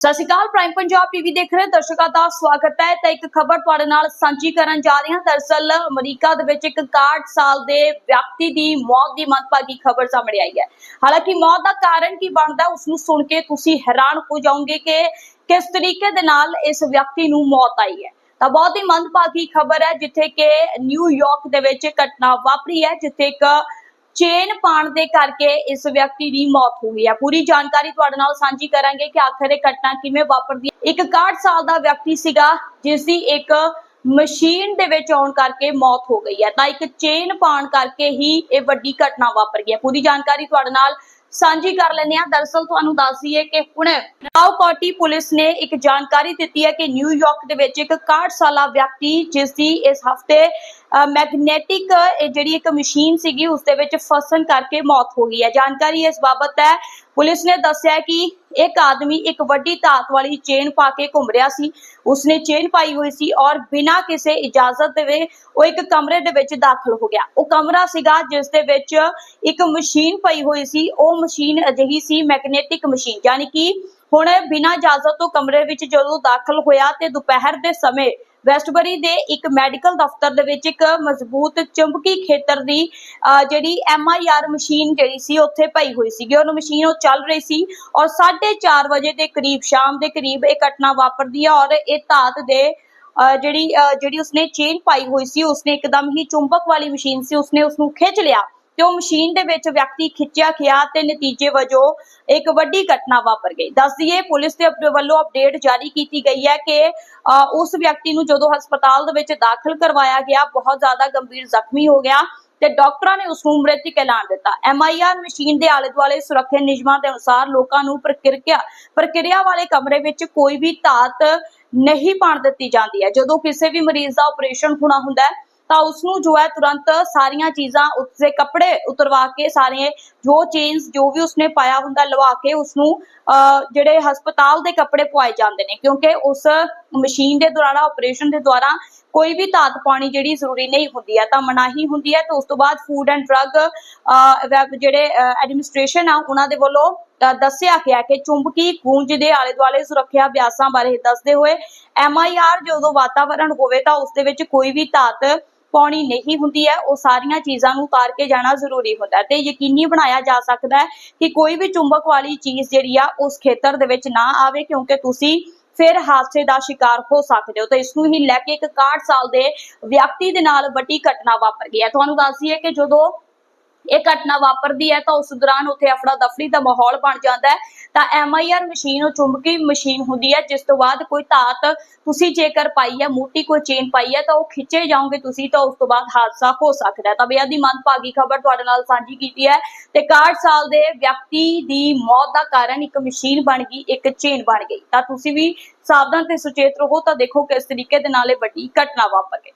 ਸਤਿ ਸ਼੍ਰੀ ਅਕਾਲ ਪ੍ਰਾਈਮ ਪੰਜਾਬ ਟੀਵੀ ਦੇਖ ਰਹੇ ਦਰਸ਼ਕਾਂ ਦਾ ਸਵਾਗਤ ਹੈ। ਤਾਂ ਇੱਕ ਖਬਰ ਤੁਹਾਡੇ ਨਾਲ ਸਾਂਝੀ ਕਰਨ ਜਾ ਰਹੇ ਹਾਂ। ਦਰਅਸਲ ਅਮਰੀਕਾ ਦੇ ਵਿੱਚ ਇੱਕ 61 ਸਾਲ ਦੇ ਵਿਅਕਤੀ ਦੀ ਮੌਤ ਦੀ ਮੰਦਭਾਗੀ ਖਬਰ ਸਾਹਮਣੇ ਆਈ ਹੈ। ਹਾਲਾਂਕਿ ਮੌਤ ਦਾ ਕਾਰਨ ਕੀ ਬਣਦਾ ਉਸ ਨੂੰ ਸੁਣ ਕੇ ਤੁਸੀਂ ਹੈਰਾਨ ਹੋ ਜਾਓਗੇ ਕਿ ਕਿਸ ਤਰੀਕੇ ਦੇ ਨਾਲ ਇਸ ਵਿਅਕਤੀ ਨੂੰ ਮੌਤ ਆਈ ਹੈ। ਤਾਂ ਬਹੁਤ ਹੀ ਮੰਦਭਾਗੀ ਖਬਰ ਹੈ, ਜਿੱਥੇ ਕਿ ਨਿਊਯਾਰਕ ਦੇ ਵਿੱਚ ਘਟਨਾ ਵਾਪਰੀ ਹੈ, ਜਿੱਥੇ ਇੱਕ ਚੇਨ ਪਾਣ ਦੇ ਕਰਕੇ ਇਸ ਵਿਅਕਤੀ ਦੀ ਮੌਤ ਹੋ ਗਈ ਹੈ ਪੂਰੀ ਜਾਣਕਾਰੀ ਤੁਹਾਡੇ ਨਾਲ ਸਾਂਝੀ ਕਰਾਂਗੇ ਕਿ ਆਖਰ ਇਹ ਘਟਨਾ ਕਿਵੇਂ ਵਾਪਰਦੀ ਹੈ। ਇੱਕ 61 ਸਾਲ ਦਾ ਵਿਅਕਤੀ ਸੀਗਾ, ਜਿਸ ਦੀ ਇੱਕ ਮਸ਼ੀਨ ਦੇ ਵਿੱਚ ਆਉਣ ਕਰਕੇ ਮੌਤ ਹੋ ਗਈ ਹੈ। ਤਾਂ ਇੱਕ ਚੇਨ ਪਾਣ ਕਰਕੇ ਹੀ ਇਹ ਵੱਡੀ ਘਟਨਾ ਵਾਪਰ ਗਈ ਹੈ। ਪੂਰੀ ਜਾਣਕਾਰੀ ਤੁਹਾਡੇ ਨਾਲ ਸਾਂਝੀ ਕਰ ਲੈਂਦੇ ਹਾਂ। ਦਰਅਸਲ ਤੁਹਾਨੂੰ ਦੱਸ ਦਈਏ ਕਿ ਹੁਣ ਨਾਓ ਕਾਟੀ ਪੁਲਿਸ ਨੇ ਇੱਕ ਜਾਣਕਾਰੀ ਦਿੱਤੀ ਹੈ ਕਿ ਨਿਊਯਾਰਕ ਦੇ ਵਿੱਚ ਇੱਕ 61 ਸਾਲਾ ਵਿਅਕਤੀ ਜਿਸ ਦੀ ਇਸ ਹਫ਼ਤੇ ਮੈਗਨੈਟਿਕ ਜਿਹੜੀ ਇੱਕ ਮਸ਼ੀਨ ਸੀਗੀ, ਉਸ ਦੇ ਵਿੱਚ ਫਸਣ ਕਰਕੇ ਮੌਤ ਹੋ ਗਈ ਹੈ। ਜਾਣਕਾਰੀ ਇਸ ਬਾਬਤ ਹੈ। ਪੁਲਿਸ ਨੇ ਦੱਸਿਆ ਕਿ ਇੱਕ ਆਦਮੀ ਇੱਕ ਵੱਡੀ ਧਾਤ ਵਾਲੀ ਚੇਨ ਪਾ ਕੇ ਘੁੰਮ ਰਿਹਾ ਸੀ। ਉਸਨੇ ਚੇਨ ਪਾਈ ਹੋਈ ਸੀ ਔਰ ਬਿਨਾਂ ਕਿਸੇ ਇਜਾਜ਼ਤ ਦੇਵੇ ਉਹ ਇੱਕ ਕਮਰੇ ਦੇ ਵਿੱਚ ਦਾਖਲ ਹੋ ਗਿਆ। ਉਹ ਕਮਰਾ ਸੀਗਾ ਜਿਸ ਦੇ ਵਿੱਚ ਇੱਕ ਮਸ਼ੀਨ ਪਈ ਹੋਈ ਸੀ। ਉਹ ਮਸ਼ੀਨ ਅਜਿਹੀ ਸੀ, ਮੈਗਨੈਟਿਕ ਮਸ਼ੀਨ, ਯਾਨੀ ਕਿ ਹੁਣ ਬਿਨਾਂ ਇਜਾਜ਼ਤ ਤੋਂ ਕਮਰੇ ਵਿੱਚ ਜਦੋਂ ਦਾਖਲ ਹੋਇਆ ਤੇ ਦੁਪਹਿਰ ਦੇ ਸਮੇਂ ਵੈਸਟਬਰੀ ਦੇ ਇੱਕ ਮੈਡੀਕਲ ਦਫ਼ਤਰ ਦੇ ਵਿੱਚ ਇੱਕ ਮਜ਼ਬੂਤ ਚੁੰਬਕੀ ਖੇਤਰ ਦੀ ਅਹ ਜਿਹੜੀ ਆਰ ਮਸ਼ੀਨ ਜਿਹੜੀ ਸੀ, ਉੱਥੇ ਪਈ ਹੋਈ ਸੀਗੀ। ਉਹ ਮਸ਼ੀਨ ਉਹ ਚੱਲ ਰਹੀ ਸੀ ਔਰ 4:30 ਵਜੇ ਦੇ ਕਰੀਬ, ਸ਼ਾਮ ਦੇ ਕਰੀਬ ਇਹ ਘਟਨਾ ਵਾਪਰਦੀ ਹੈ ਔਰ ਇਹ ਧਾਤ ਦੇ ਜਿਹੜੀ ਜਿਹੜੀ ਉਸਨੇ ਚੇਨ ਪਾਈ ਹੋਈ ਸੀ, ਉਸਨੇ ਇੱਕਦਮ ਹੀ ਚੁੰਬਕ ਵਾਲੀ ਮਸ਼ੀਨ ਸੀ, ਉਸਨੇ ਉਸ ਨੂੰ ਖਿੱਚ ਲਿਆ। ਤੇ ਉਹ ਮਸ਼ੀਨ ਦੇ ਵਿੱਚ ਵਿਅਕਤੀ ਖਿੱਚਿਆ ਗਿਆ ਤੇ ਨਤੀਜੇ ਵਜੋਂ ਇੱਕ ਵੱਡੀ ਘਟਨਾ ਵਾਪਰ ਗਈ। ਦੱਸ ਦਈਏ, ਪੁਲਿਸ ਦੇ ਵੱਲੋਂ ਅਪਡੇਟ ਜਾਰੀ ਕੀਤੀ ਗਈ ਹੈ ਕਿ ਉਸ ਵਿਅਕਤੀ ਨੂੰ ਜਦੋਂ ਹਸਪਤਾਲ ਦੇ ਵਿੱਚ ਦਾਖਲ ਕਰਵਾਇਆ ਗਿਆ, ਬਹੁਤ ਜ਼ਿਆਦਾ ਗੰਭੀਰ ਜ਼ਖਮੀ ਹੋ ਗਿਆ ਤੇ ਡਾਕਟਰਾਂ ਨੇ ਉਸ ਨੂੰ ਮ੍ਰਿਤਕ ਐਲਾਨ ਦਿੱਤਾ। ਆਰ ਮਸ਼ੀਨ ਦੇ ਆਲੇ ਦੁਆਲੇ ਸੁਰੱਖਿਆ ਨਿਯਮਾਂ ਦੇ ਅਨੁਸਾਰ ਲੋਕਾਂ ਨੂੰ ਪ੍ਰਕਿਰਿਆ ਪ੍ਰਕਿਰਿਆ ਵਾਲੇ ਕਮਰੇ ਵਿੱਚ ਕੋਈ ਵੀ ਧਾਤ ਨਹੀਂ ਪਾਣ ਦਿੱਤੀ ਜਾਂਦੀ ਹੈ। ਜਦੋਂ ਕਿਸੇ ਵੀ ਮਰੀਜ਼ ਦਾ ਆਪਰੇਸ਼ਨ ਹੋਣਾ ਹੁੰਦਾ ਹੈ ਤਾਂ ਉਸ ਨੂੰ ਜੋ ਹੈ ਤੁਰੰਤ ਸਾਰੀਆਂ ਚੀਜ਼ਾਂ ਉਸਦੇ ਕੱਪੜੇ ਉਤਰਵਾ ਕੇ ਸਾਰੇ ਜੋ ਚੇਨਸ ਜੋ ਵੀ ਉਸਨੇ ਪਾਇਆ ਹੁੰਦਾ ਲਵਾ ਕੇ ਉਸ ਨੂੰ ਜਿਹੜੇ ਹਸਪਤਾਲ ਦੇ ਕੱਪੜੇ ਪਵਾਏ ਜਾਂਦੇ ਨੇ, ਕਿਉਂਕਿ ਉਸ ਮਸ਼ੀਨ ਦੇ ਦੌਰਾਨ ਆਪਰੇਸ਼ਨ ਦੇ ਦੌਰਾਨ ਕੋਈ ਵੀ ਧਾਤ ਪਾਣੀ ਜਿਹੜੀ ਜ਼ਰੂਰੀ ਨਹੀਂ ਹੁੰਦੀ ਹੈ, ਤਾਂ ਮਨਾਹੀ ਹੁੰਦੀ ਹੈ ਤੇ ਉਸ ਤੋਂ ਬਾਅਦ ਫੂਡ ਐਂਡ ਡਰੱਗ ਜਿਹੜੇ ਐਡਮਿਨਿਸਟ੍ਰੇਸ਼ਨ ਆ, ਉਹਨਾਂ ਦੇ ਵੱਲੋਂ ਦੱਸਿਆ ਗਿਆ ਕਿ ਚੁੰਬਕੀ ਗੂੰਜ ਦੇ ਆਲੇ ਦੁਆਲੇ ਸੁਰੱਖਿਆ ਅਭਿਆਸਾਂ ਬਾਰੇ ਦੱਸਦੇ ਹੋਏ ਆਰ ਜਦੋਂ ਵਾਤਾਵਰਣ ਹੋਵੇ ਤਾਂ ਉਸ ਦੇ ਵਿੱਚ ਕੋਈ ਵੀ ਧਾਤ ਪਾਉਣੀ ਨਹੀਂ ਹੁੰਦੀ ਹੈ, ਉਹ ਸਾਰੀਆਂ ਚੀਜ਼ਾਂ ਨੂੰ ਉਤਾਰ ਕੇ ਜਾਣਾ ਜ਼ਰੂਰੀ ਹੁੰਦਾ ਤੇ ਯਕੀਨੀ ਬਣਾਇਆ ਜਾ ਸਕਦਾ ਹੈ ਕਿ ਕੋਈ ਵੀ ਚੁੰਬਕ ਵਾਲੀ ਚੀਜ਼ ਜਿਹੜੀ ਆ, ਉਸ ਖੇਤਰ ਦੇ ਵਿੱਚ ਨਾ ਆਵੇ ਕਿਉਂਕਿ ਤੁਸੀਂ ਫਿਰ ਹਾਦਸੇ ਦਾ ਸ਼ਿਕਾਰ ਹੋ ਸਕਦੇ ਹੋ ਤਾਂ ਇਸ ਨੂੰ ਹੀ ਲੈ ਕੇ ਇੱਕ 61 ਸਾਲ ਦੇ ਵਿਅਕਤੀ ਦੇ ਨਾਲ ਵੱਡੀ ਘਟਨਾ ਵਾਪਰ ਗਈ ਹੈ। ਤੁਹਾਨੂੰ ਦੱਸਦੀ ਹੈ ਕਿ ਜਦੋਂ ਇਹ ਘਟਨਾ ਵਾਪਰਦੀ ਹੈ ਤਾਂ ਉਸ ਦੌਰਾਨ ਉੱਥੇ ਅਫੜਾ ਦਫੜੀ ਦਾ ਮਾਹੌਲ ਬਣ ਜਾਂਦਾ ਹੈ। ਤਾਂ ਆਰ ਮਸ਼ੀਨ ਉਹ ਚੁੰਬਕੀ ਮਸ਼ੀਨ ਹੁੰਦੀ ਹੈ, ਜਿਸ ਤੋਂ ਬਾਅਦ ਕੋਈ ਧਾਤ ਤੁਸੀਂ ਜੇਕਰ ਪਾਈ ਹੈ, ਮੋਟੀ ਕੋਈ ਚੇਨ ਪਾਈ ਹੈ ਤਾਂ ਉਹ ਖਿੱਚੇ ਜਾਓਗੇ ਤੁਸੀਂ ਤਾਂ ਉਸ ਤੋਂ ਬਾਅਦ ਹਾਦਸਾ ਹੋ ਸਕਦਾ ਹੈ। ਤਾਂ ਬੇਅਦ ਦੀ ਮੰਦਭਾਗੀ ਖਬਰ ਤੁਹਾਡੇ ਨਾਲ ਸਾਂਝੀ ਕੀਤੀ ਹੈ। ਤੇ 61 ਸਾਲ ਦੇ ਵਿਅਕਤੀ ਦੀ ਮੌਤ ਦਾ ਕਾਰਨ ਇੱਕ ਮਸ਼ੀਨ ਬਣ ਗਈ, ਇੱਕ ਚੇਨ ਬਣ ਗਈ। ਤਾਂ ਤੁਸੀਂ ਵੀ ਸਾਵਧਾਨ ਤੇ ਸੁਚੇਤ ਰਹੋ ਤਾਂ ਦੇਖੋ ਕਿਸ ਤਰੀਕੇ ਦੇ ਨਾਲ ਇਹ ਵੱਡੀ ਘਟਨਾ ਵਾਪਰ ਗਈ।